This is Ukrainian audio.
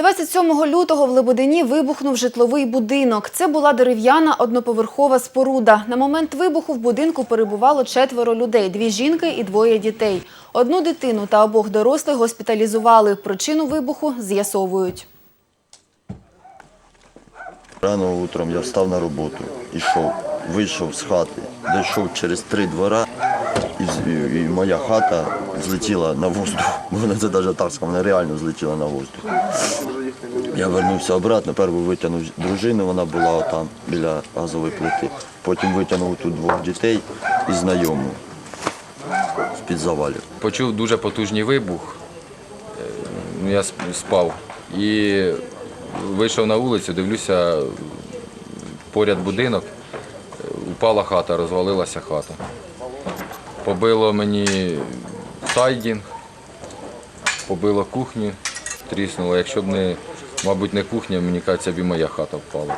27 лютого в Лебедині вибухнув житловий будинок. Це була дерев'яна одноповерхова споруда. На момент вибуху в будинку перебувало четверо людей – дві жінки і двоє дітей. Одну дитину та обох дорослих госпіталізували. Причину вибуху з'ясовують. Рано утром я встав на роботу, ішов, вийшов з хати, дійшов через три двора, і, і моя хата злетіла на воздух. Вона це навіть так сказав, вона реально злетіла на воздух. Я вернувся обратно, першу витягнув дружину, вона була отам біля газової плити. Потім витягнув тут двох дітей і знайому з-під завалів. Почув дуже потужний вибух. Е, ну, Я спав. І вийшов на вулицю, дивлюся, поряд будинок, упала хата, розвалилася хата. Побило мені сайдінг, побило кухню, тріснуло. Якщо б не, мабуть, не кухня, мені кажеться, б і моя хата впала.